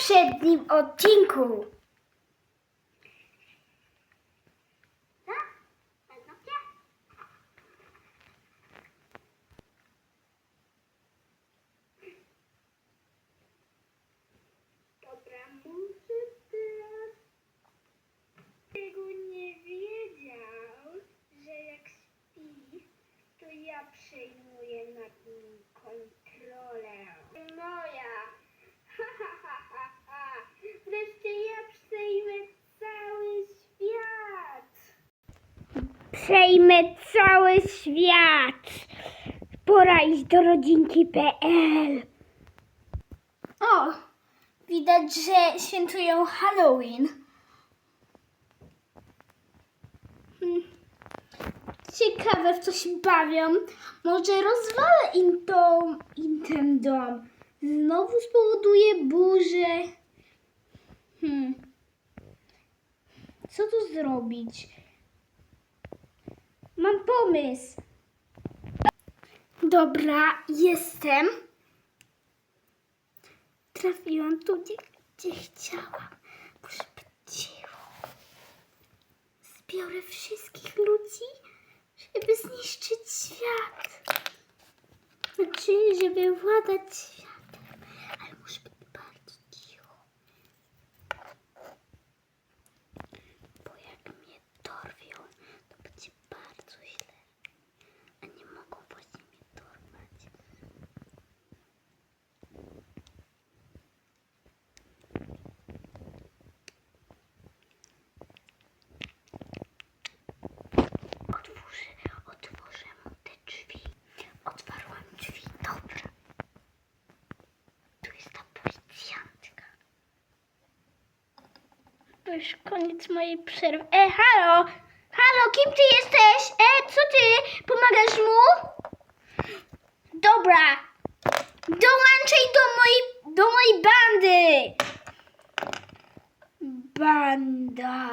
poprzednim odcinku. Ja przejmuję nad nim kontrolę. Moja! Ha, ha, ha, ha, ha. Wreszcie ja przejmę cały świat! Przejmę cały świat. Pora iść do rodzinki.pl. O, widać, że świętują Halloween. Hmm. Ciekawe, w co się bawią. Może rozwalę im, dom, im ten dom. Znowu spowoduje burzę. Hmm. Co tu zrobić? Mam pomysł. Dobra, jestem. Trafiłam tu, gdzie, gdzie chciałam. Muszę być cicho. Zbiorę wszystkich ludzi, żeby zniszczyć świat. Znaczy, żeby władać światem. Ale muszę być bardzo cicho. Bo jak mnie dorwią, to będzie bardzo źle. A nie mogą właśnie mnie dorwać. Otworzę, otworzę mu te drzwi. Otwarłam drzwi, dobra. Tu jest ta policjantka. To już koniec mojej przerwy. E, halo! Halo, kim ty jesteś? E, co ty? Pomagasz mu? Dobra. Dołączaj do mojej, do mojej bandy. Banda.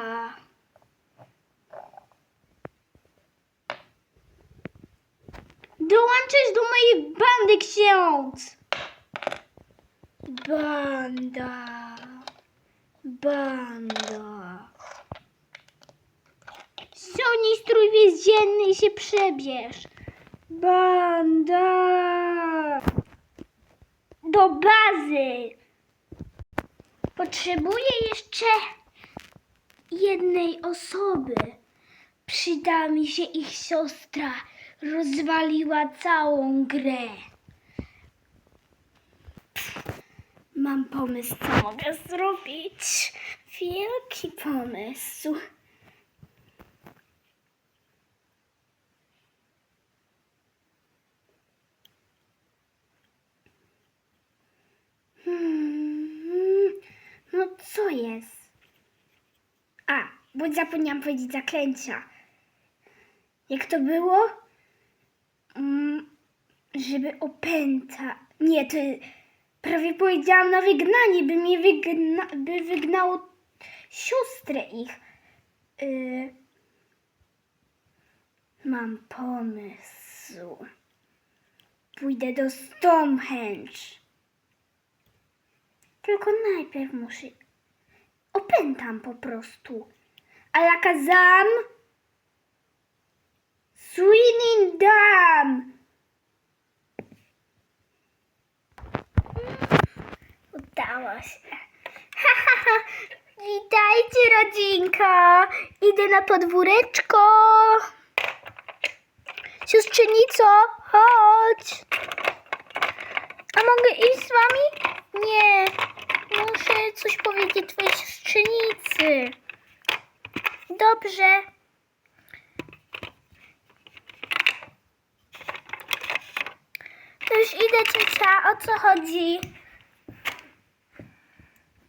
Dołączysz do mojej bandy, ksiądz. Banda. Banda. Ściągnij strój więzienny i się przebierz. Banda. Do bazy. Potrzebuję jeszcze jednej osoby. Przyda mi się ich siostra. Rozwaliła całą grę. Mam pomysł, co mogę zrobić. Wielki pomysł. Hmm, no co jest? A, bo zapomniałam powiedzieć zaklęcia. Jak to było? Mm, żeby opęta. Nie, to prawie powiedziałam na wygnanie, by mnie wygna, by wygnało siostrę ich. Y, mam pomysł. Pójdę do Stonehenge. Tylko najpierw muszę. Opętam po prostu. Alakazam. Swinging Dam. Ha, ha, ha. Witajcie, rodzinko. Idę na podwóreczko. Siostrzenico, chodź. A mogę iść z wami? Nie. Muszę coś powiedzieć twojej siostrzenicy. Dobrze. To już idę, ciocia. O co chodzi?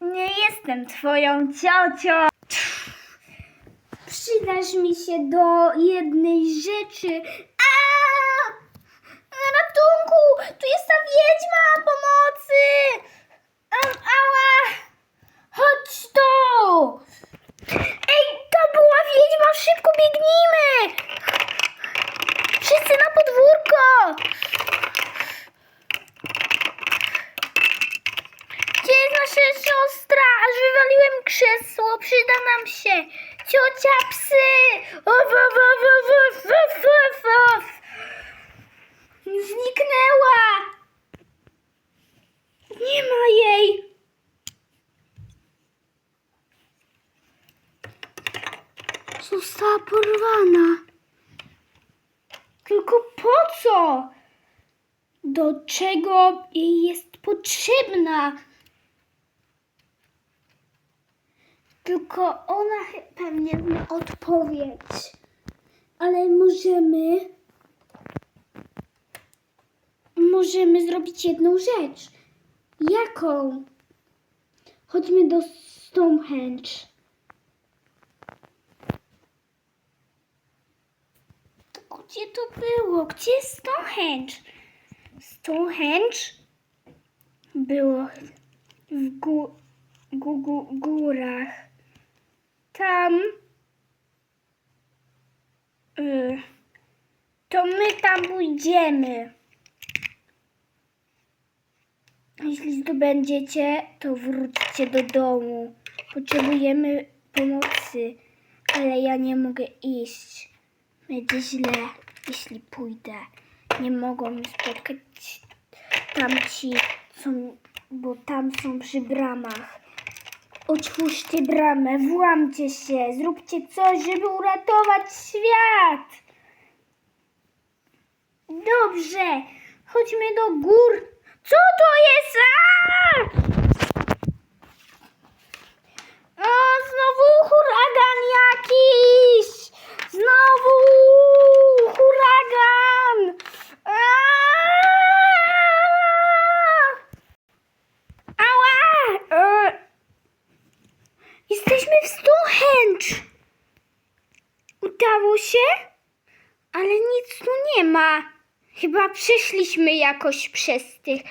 Nie jestem twoją ciocią. Przydasz mi się do jednej rzeczy. A! Ratunku! Tu jest ta wiedźma! Pomocy! Am, ała! Chodź tu! Ej, to była wiedźma! Szybko biegnijmy! Wszyscy na podwórko! Gdzie jest nasze siostra, aż wywaliłem krzesło, przyda nam się. Ciocia psy! Of, of, of, of, of, of, of, of. Zniknęła! Nie ma jej! Została porwana. Tylko po co? Do czego jej jest potrzebna? Tylko ona chy- pewnie zna odpowiedź. Ale możemy. Możemy zrobić jedną rzecz. Jaką? Chodźmy do Stonehenge. Gdzie to było? Gdzie jest Stonehenge? Stonehenge było w gó- gó- gó- górach. Tam. Y, to my tam pójdziemy. Jeśli zdobędziecie, to wróćcie do domu. Potrzebujemy pomocy, ale ja nie mogę iść. Będzie źle, jeśli pójdę. Nie mogą mnie spotkać tamci, są, bo tam są przy bramach. Otwórzcie bramę, włamcie się, zróbcie coś, żeby uratować świat. Dobrze, chodźmy do gór. Co to jest? Aaa! O, znowu huragan jakiś! Znowu huragan! Aaa! Ała! E, Jesteśmy w Stonehenge! Udało się? Ale nic tu nie ma. Chyba przeszliśmy jakoś przez tych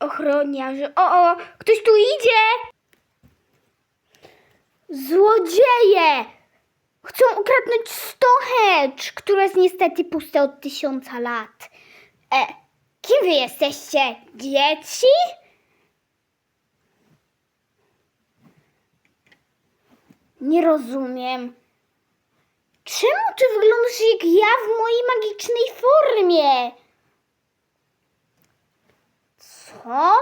ochroniarzy. O, o, ktoś tu idzie! Złodzieje! Chcą ukradnąć Stonehenge, które jest niestety puste od tysiąca lat. E, kim wy jesteście? Dzieci? Nie rozumiem. Czemu ty wyglądasz jak ja w mojej magicznej formie? Co?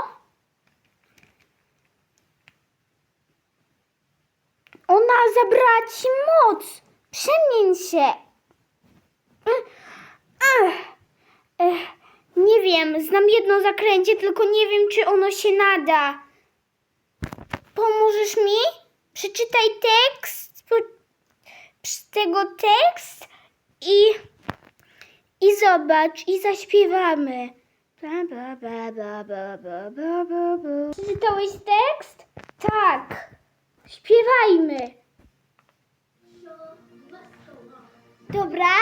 Ona zabrała ci moc. Przemień się. Nie wiem, znam jedno zaklęcie, tylko nie wiem, czy ono się nada. Pomożesz mi? Przeczytaj tekst. Tego tekst i, i zobacz, i zaśpiewamy. Przeczytałeś tekst? Tak. Śpiewajmy. Dobra?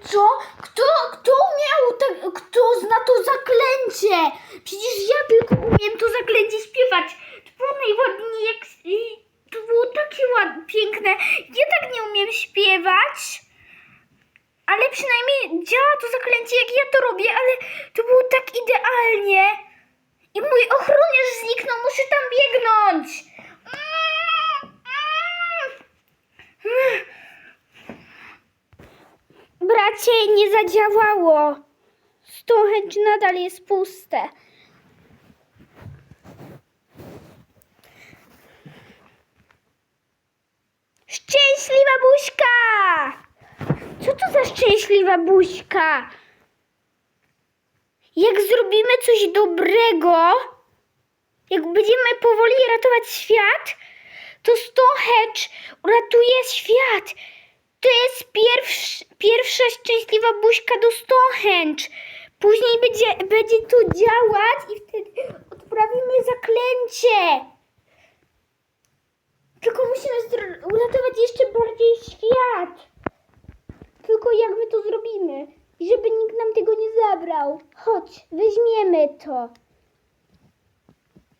Co? Kto, kto miał, te, kto zna to zaklęcie? Przecież ja tylko umiem to zaklęcie śpiewać. To było najładniej, jak, to było takie ład, piękne. Ja tak nie umiem śpiewać, ale przynajmniej działa to zaklęcie, jak ja to robię, ale to było tak idealnie. I mój ochroniarz zniknął, muszę tam biegnąć. Mm, mm. Czecie nie zadziałało. Stonehenge nadal jest puste. Szczęśliwa buźka! Co to za szczęśliwa buźka? Jak zrobimy coś dobrego, jak będziemy powoli ratować świat, to Stonehenge uratuje świat. To jest pierwsz, pierwsza szczęśliwa buźka do Stonehenge. Później będzie, będzie to działać i wtedy odprawimy zaklęcie. Tylko musimy uratować jeszcze bardziej świat. Tylko jak my to zrobimy? Żeby nikt nam tego nie zabrał. Chodź, weźmiemy to.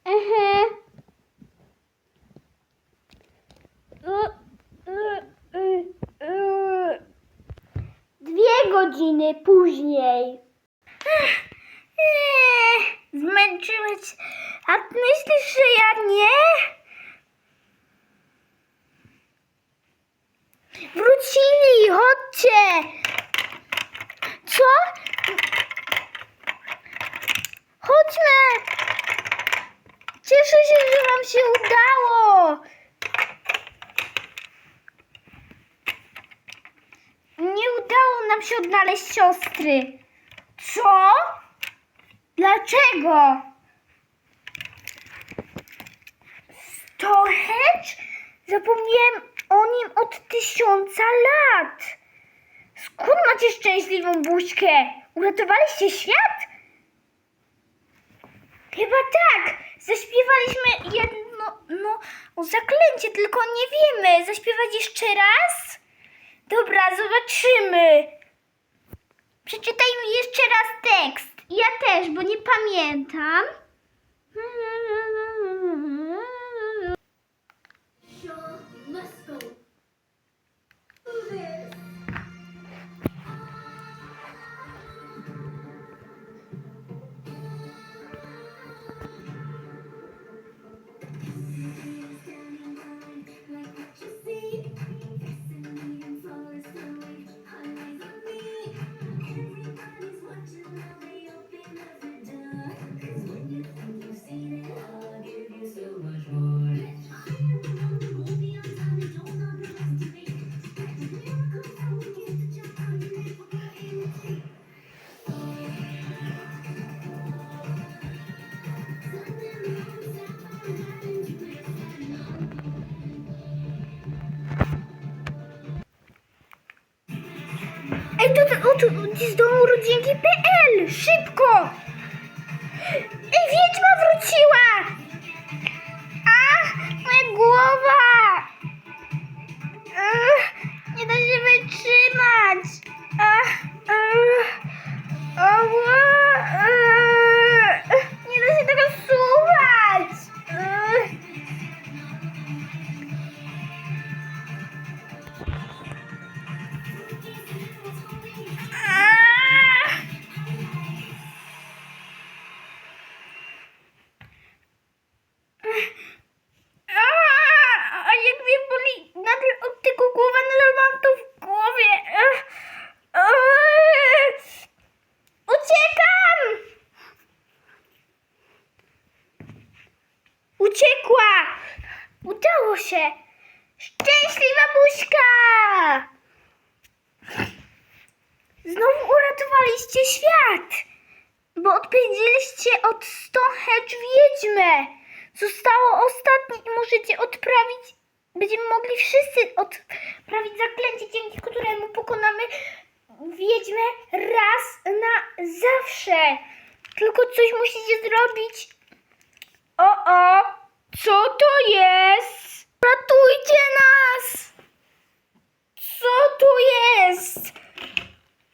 Ehe. E, e, e, e. Dwie godziny później. Ech, Zmęczyłeś. A myślisz, że ja nie? Wrócili, chodźcie! Co? Chodźmy! Cieszę się, że wam się udało! Nie udało nam się odnaleźć siostry. Co? Dlaczego? Stonehenge? Zapomniałem o nim od tysiąca lat. Skąd macie szczęśliwą buźkę? Uratowaliście świat? Chyba tak. Zaśpiewaliśmy jedno no, zaklęcie, tylko nie wiemy. Zaśpiewać jeszcze raz? Dobra, zobaczymy. Przeczytajmy jeszcze raz tekst. Ja też, bo nie pamiętam. Z domu rodzinki.pl! Szybko! Zawsze. Tylko coś musicie zrobić. O, o! Co to jest? Ratujcie nas! Co to jest?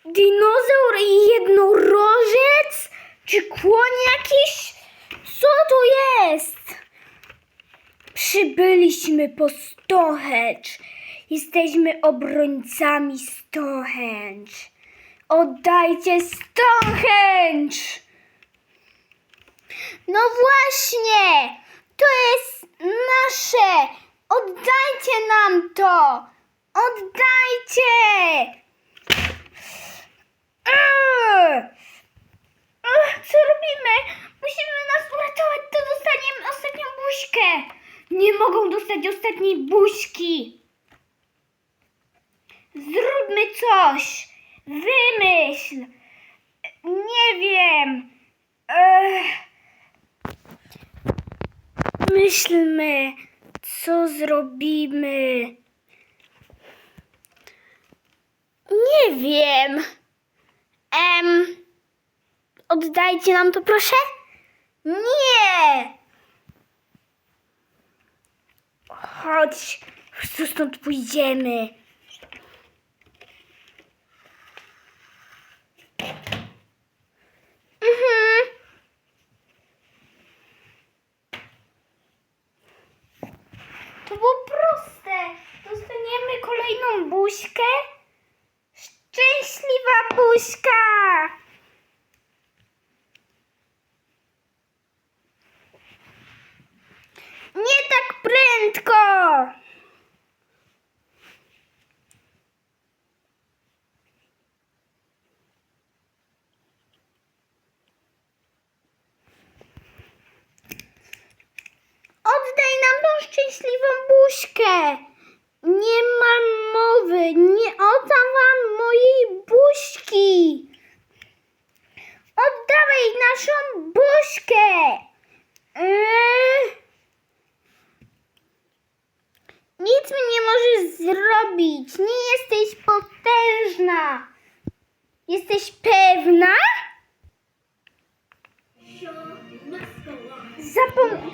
Dinozaur i jednorożec? Czy kłoń jakiś? Co to jest? Przybyliśmy po Stonehenge. Jesteśmy obrońcami Stonehenge. Oddajcie Stonehenge! No właśnie! To jest nasze! Oddajcie nam to! Oddajcie! Ech, Co robimy? Musimy nas uratować, to dostaniemy ostatnią buźkę. Nie mogą dostać ostatniej buźki. Zróbmy coś. Wymyśl. Nie wiem. Ech. Myślmy, co zrobimy. Nie wiem. Em, oddajcie nam to, proszę? Nie! Chodź, stąd pójdziemy. Mhm. To było proste. Dostaniemy kolejną buźkę. Szczęśliwa buźka! Nie tak prędko! Oddaj nam tą szczęśliwą buźkę! Nie mam mowy, nie oddam wam mojej buźki! Oddawaj naszą buźkę! Eee. Nic mi nie możesz zrobić. Nie jesteś potężna. Jesteś pewna? Zapom...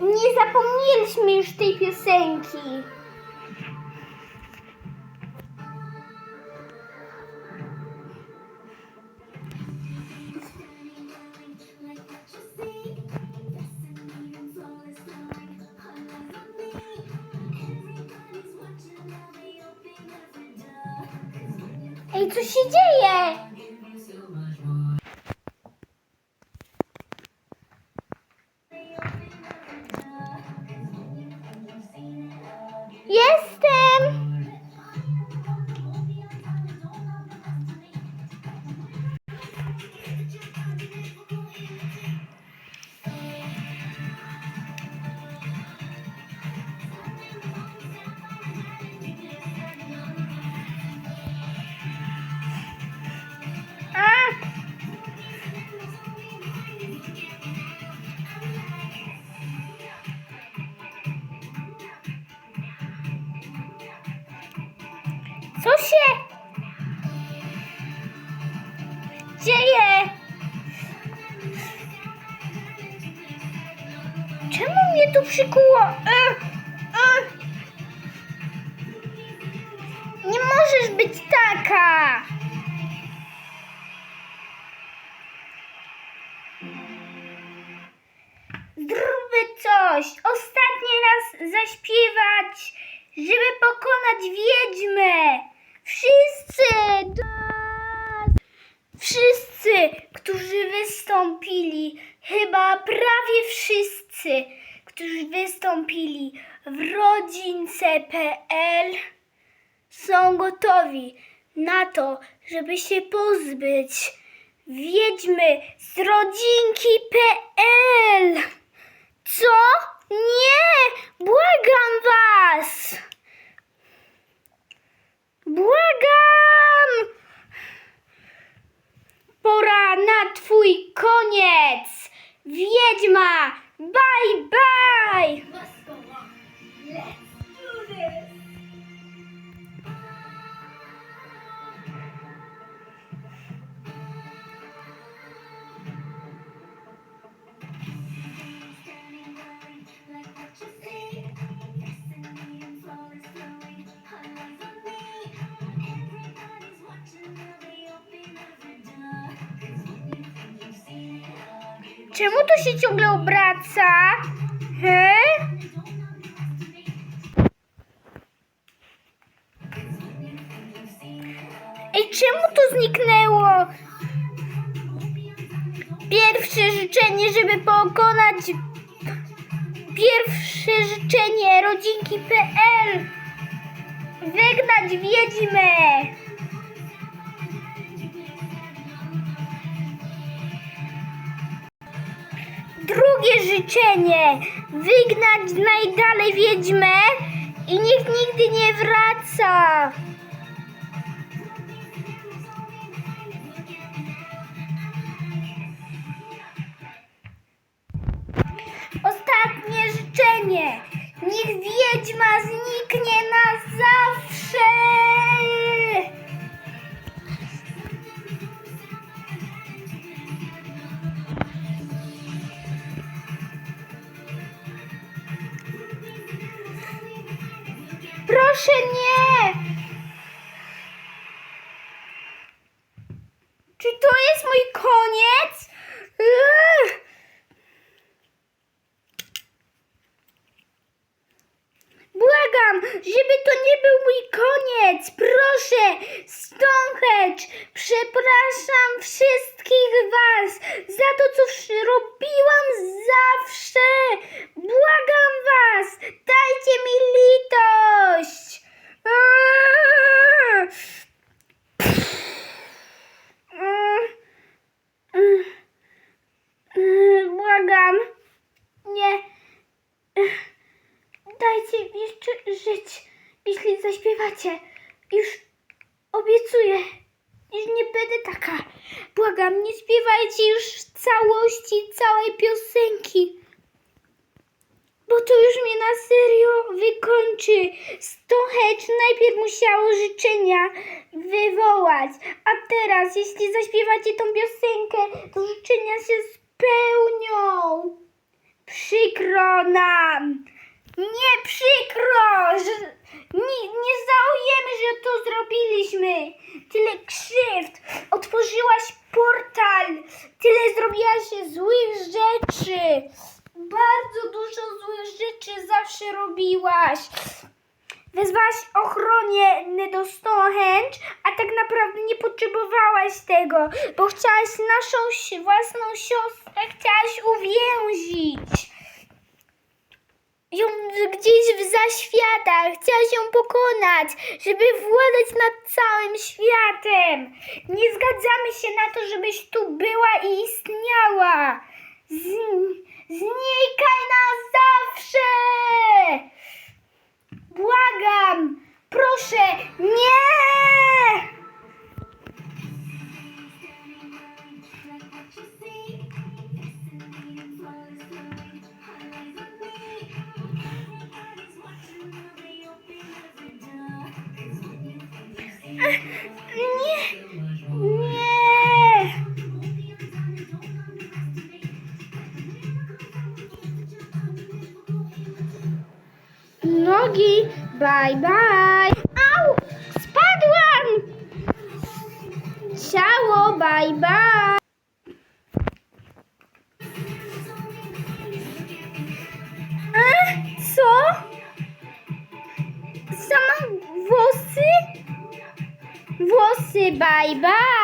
Nie zapomnieliśmy już tej piosenki. Się Ostatni raz zaśpiewać, żeby pokonać wiedźmę! Wszyscy! Wszyscy, którzy wystąpili, chyba prawie wszyscy, którzy wystąpili w rodzince.pl są gotowi na to, żeby się pozbyć wiedźmy z rodzinki.pl. Co? Nie! Błagam was! Błagam! Pora na twój koniec! Wiedźma! Bye bye! Must go on. Let's Czemu to się ciągle obraca? He? Ej, czemu to zniknęło? Pierwsze życzenie, żeby pokonać pierwsze życzenie rodzinki.pl Wygnać wiedźmę! Życzenie. Wygnać najdalej wiedźmę i niech nigdy nie wraca. Ostatnie życzenie. Niech wiedźma zniknie na zawsze. Proszę nie! Czy to jest mój koniec? Błagam, żeby to nie był mój koniec. Proszę, Stonehenge, przepraszam wszystkich was za to, co robiłam zawsze. Błagam was, dajcie mi litość. Błagam. Nie. Dajcie mi jeszcze żyć, jeśli zaśpiewacie. Już obiecuję, nie będę taka. Błagam, nie śpiewajcie już całości całej piosenki. Bo to już mnie na serio wykończy. Stonehenge najpierw musiało życzenia wywołać. A teraz, jeśli zaśpiewacie tą piosenkę, to życzenia się spełnią. Przykro nam. Nie przykro, że nie, nie żałujemy, że to zrobiliśmy. Tyle krzywd, otworzyłaś portal, tyle zrobiłaś złych rzeczy. Bardzo dużo złych rzeczy zawsze robiłaś. Wezwałaś ochronie do Stonehenge, a tak naprawdę nie potrzebowałaś tego, bo chciałaś naszą własną siostrę, chciałaś uwięzić ją gdzieś w zaświatach, chciałaś ją pokonać, żeby władać nad całym światem. Nie zgadzamy się na to, żebyś tu była i istniała. Z, znikaj na zawsze! Błagam! Proszę, nie! Nogi, bye bye. Au! Spadłam! Ciało, bye bye. Włosy, bye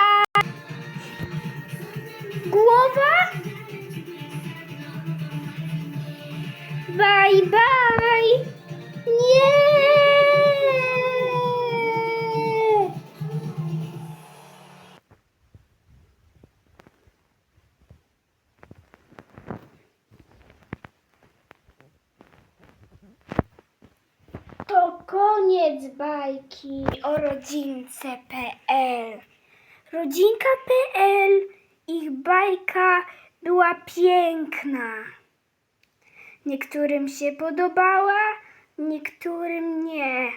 koniec bajki o rodzince.pl. Rodzinka.pl, ich bajka była piękna. Niektórym się podobała, niektórym nie.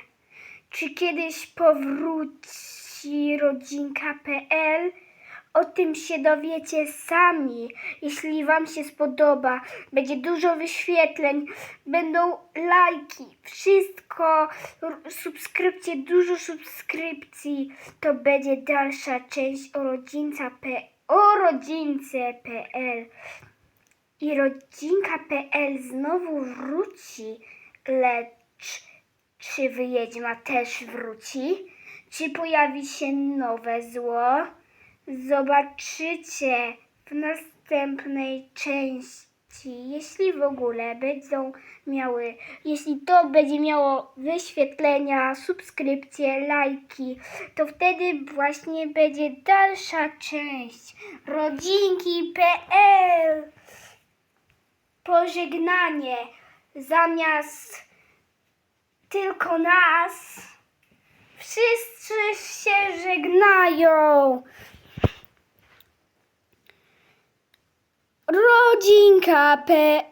Czy kiedyś powróci rodzinka.pl? O tym się dowiecie sami. Jeśli Wam się spodoba, będzie dużo wyświetleń, będą lajki, wszystko, subskrypcje, dużo subskrypcji. To będzie dalsza część o rodzinca.pl. O rodzince.pl. I rodzinka.pl znowu wróci, lecz czy wyjedźma też wróci? Czy pojawi się nowe zło? Zobaczycie w następnej części, jeśli w ogóle będą miały, jeśli to będzie miało wyświetlenia, subskrypcje, lajki, to wtedy właśnie będzie dalsza część rodzinki.pl pożegnanie. Zamiast tylko nas, wszyscy się żegnają. rodzinka.pl